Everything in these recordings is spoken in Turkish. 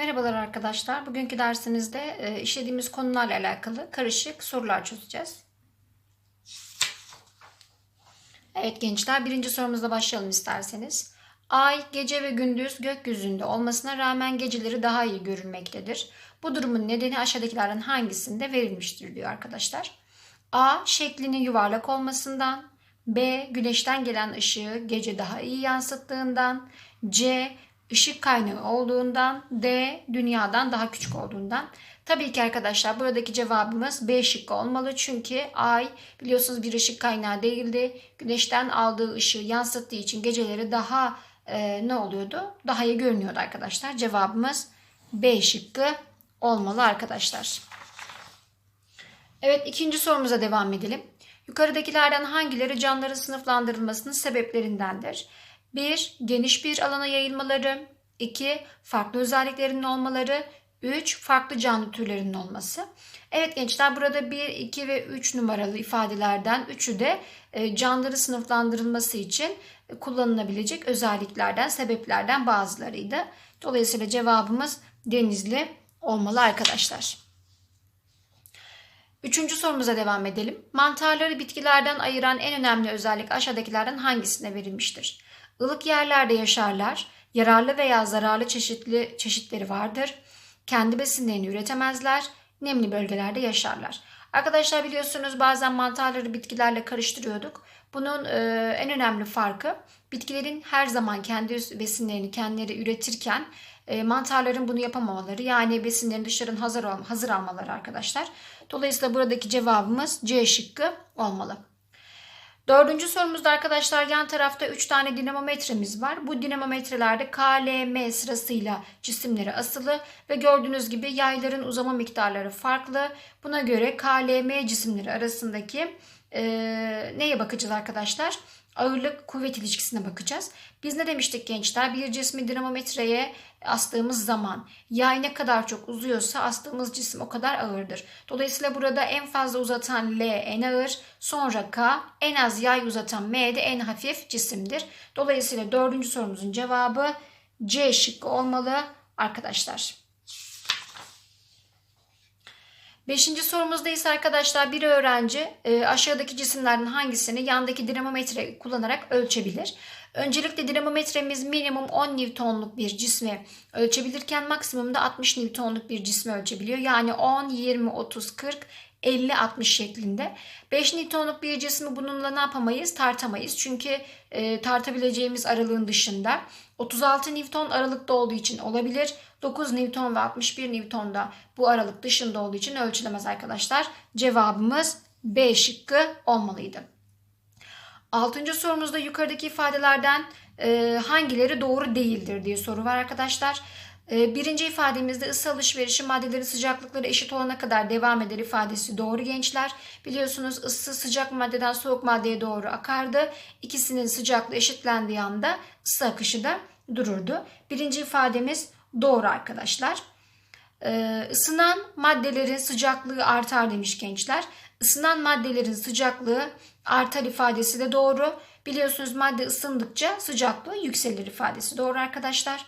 Merhabalar arkadaşlar. Bugünkü dersimizde e, işlediğimiz konularla alakalı karışık sorular çözeceğiz. Evet gençler birinci sorumuzla başlayalım isterseniz. Ay gece ve gündüz gökyüzünde olmasına rağmen geceleri daha iyi görünmektedir. Bu durumun nedeni aşağıdakilerden hangisinde verilmiştir diyor arkadaşlar. A. Şeklinin yuvarlak olmasından. B. Güneşten gelen ışığı gece daha iyi yansıttığından. C ışık kaynağı olduğundan, D dünyadan daha küçük olduğundan. Tabii ki arkadaşlar buradaki cevabımız B şıkkı olmalı. Çünkü ay biliyorsunuz bir ışık kaynağı değildi. Güneşten aldığı ışığı yansıttığı için geceleri daha e, ne oluyordu? Daha iyi görünüyordu arkadaşlar. Cevabımız B şıkkı olmalı arkadaşlar. Evet ikinci sorumuza devam edelim. Yukarıdakilerden hangileri canlıların sınıflandırılmasının sebeplerindendir? 1. Geniş bir alana yayılmaları. 2. Farklı özelliklerinin olmaları. 3. Farklı canlı türlerinin olması. Evet gençler burada 1, 2 ve 3 numaralı ifadelerden 3'ü de e, canlıları sınıflandırılması için kullanılabilecek özelliklerden, sebeplerden bazılarıydı. Dolayısıyla cevabımız denizli olmalı arkadaşlar. Üçüncü sorumuza devam edelim. Mantarları bitkilerden ayıran en önemli özellik aşağıdakilerden hangisine verilmiştir? Ilık yerlerde yaşarlar. Yararlı veya zararlı çeşitli çeşitleri vardır. Kendi besinlerini üretemezler. Nemli bölgelerde yaşarlar. Arkadaşlar biliyorsunuz bazen mantarları bitkilerle karıştırıyorduk. Bunun e, en önemli farkı bitkilerin her zaman kendi besinlerini kendileri üretirken e, mantarların bunu yapamamaları yani besinlerini dışarıdan hazır, hazır almaları arkadaşlar. Dolayısıyla buradaki cevabımız C şıkkı olmalı. Dördüncü sorumuzda arkadaşlar yan tarafta 3 tane dinamometremiz var. Bu dinamometrelerde K, L, M sırasıyla cisimleri asılı ve gördüğünüz gibi yayların uzama miktarları farklı. Buna göre K, L, M cisimleri arasındaki e, neye bakacağız arkadaşlar? Ağırlık kuvvet ilişkisine bakacağız. Biz ne demiştik gençler? Bir cismi dinamometreye astığımız zaman yay ne kadar çok uzuyorsa astığımız cisim o kadar ağırdır. Dolayısıyla burada en fazla uzatan L en ağır, sonra K, en az yay uzatan M de en hafif cisimdir. Dolayısıyla dördüncü sorumuzun cevabı C şıkkı olmalı arkadaşlar. Beşinci sorumuzda ise arkadaşlar bir öğrenci e, aşağıdaki cisimlerden hangisini yandaki dinamometre kullanarak ölçebilir. Öncelikle dinamometremiz minimum 10 Newton'luk bir cismi ölçebilirken maksimum da 60 Newton'luk bir cismi ölçebiliyor. Yani 10, 20, 30, 40, 50-60 şeklinde. 5 Newton'luk bir cismi bununla ne yapamayız? Tartamayız. Çünkü e, tartabileceğimiz aralığın dışında 36 Newton aralıkta olduğu için olabilir. 9 Newton ve 61 Newton da bu aralık dışında olduğu için ölçülemez arkadaşlar. Cevabımız B şıkkı olmalıydı. Altıncı sorumuzda yukarıdaki ifadelerden e, hangileri doğru değildir diye soru var arkadaşlar. E, birinci ifademizde ısı alışverişi maddelerin sıcaklıkları eşit olana kadar devam eder ifadesi doğru gençler. Biliyorsunuz ısı sıcak maddeden soğuk maddeye doğru akardı. İkisinin sıcaklığı eşitlendiği anda ısı akışı da dururdu. Birinci ifademiz doğru arkadaşlar. Ee, ısınan maddelerin sıcaklığı artar demiş gençler. Isınan maddelerin sıcaklığı artar ifadesi de doğru. Biliyorsunuz madde ısındıkça sıcaklığı yükselir ifadesi doğru arkadaşlar.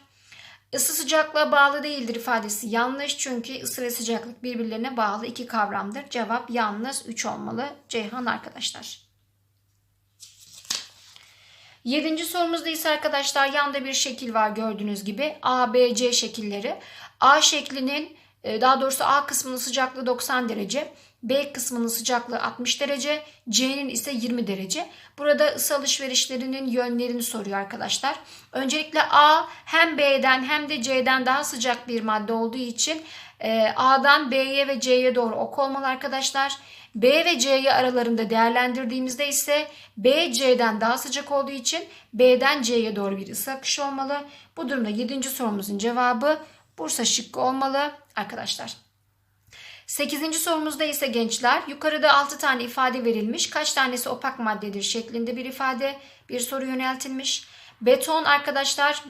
Isı sıcaklığa bağlı değildir ifadesi yanlış çünkü ısı ve sıcaklık birbirlerine bağlı iki kavramdır. Cevap yalnız 3 olmalı. Ceyhan arkadaşlar. Yedinci sorumuzda ise arkadaşlar yanda bir şekil var gördüğünüz gibi. A, B, C şekilleri. A şeklinin e, daha doğrusu A kısmının sıcaklığı 90 derece. B kısmının sıcaklığı 60 derece. C'nin ise 20 derece. Burada ısı alışverişlerinin yönlerini soruyor arkadaşlar. Öncelikle A hem B'den hem de C'den daha sıcak bir madde olduğu için e, A'dan B'ye ve C'ye doğru ok olmalı arkadaşlar. B ve C'yi aralarında değerlendirdiğimizde ise B C'den daha sıcak olduğu için B'den C'ye doğru bir ısı akışı olmalı. Bu durumda 7. sorumuzun cevabı Bursa şıkkı olmalı arkadaşlar. 8. sorumuzda ise gençler yukarıda 6 tane ifade verilmiş. Kaç tanesi opak maddedir şeklinde bir ifade bir soru yöneltilmiş. Beton arkadaşlar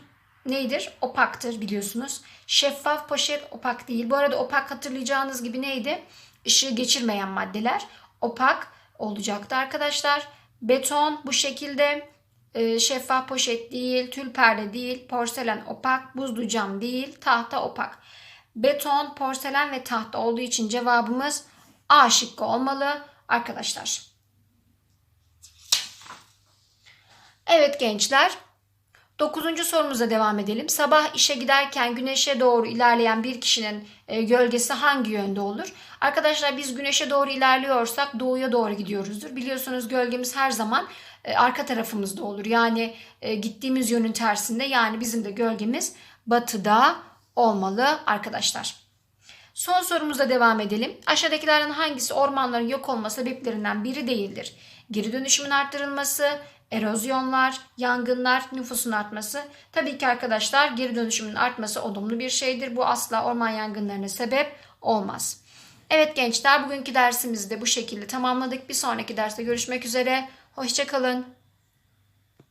neydir? Opaktır biliyorsunuz. Şeffaf poşet opak değil. Bu arada opak hatırlayacağınız gibi neydi? Işığı geçirmeyen maddeler opak olacaktı arkadaşlar. Beton bu şekilde e, şeffaf poşet değil, tül perde değil, porselen opak, buzlu cam değil, tahta opak. Beton, porselen ve tahta olduğu için cevabımız A şıkkı olmalı arkadaşlar. Evet gençler. Dokuzuncu sorumuza devam edelim. Sabah işe giderken güneşe doğru ilerleyen bir kişinin e, gölgesi hangi yönde olur? Arkadaşlar biz güneşe doğru ilerliyorsak doğuya doğru gidiyoruzdur. Biliyorsunuz gölgemiz her zaman e, arka tarafımızda olur. Yani e, gittiğimiz yönün tersinde yani bizim de gölgemiz batıda olmalı arkadaşlar. Son sorumuza devam edelim. Aşağıdakilerden hangisi ormanların yok olma sebeplerinden biri değildir? Geri dönüşümün arttırılması, erozyonlar, yangınlar, nüfusun artması. Tabii ki arkadaşlar geri dönüşümün artması olumlu bir şeydir. Bu asla orman yangınlarına sebep olmaz. Evet gençler bugünkü dersimizi de bu şekilde tamamladık. Bir sonraki derste görüşmek üzere. Hoşçakalın.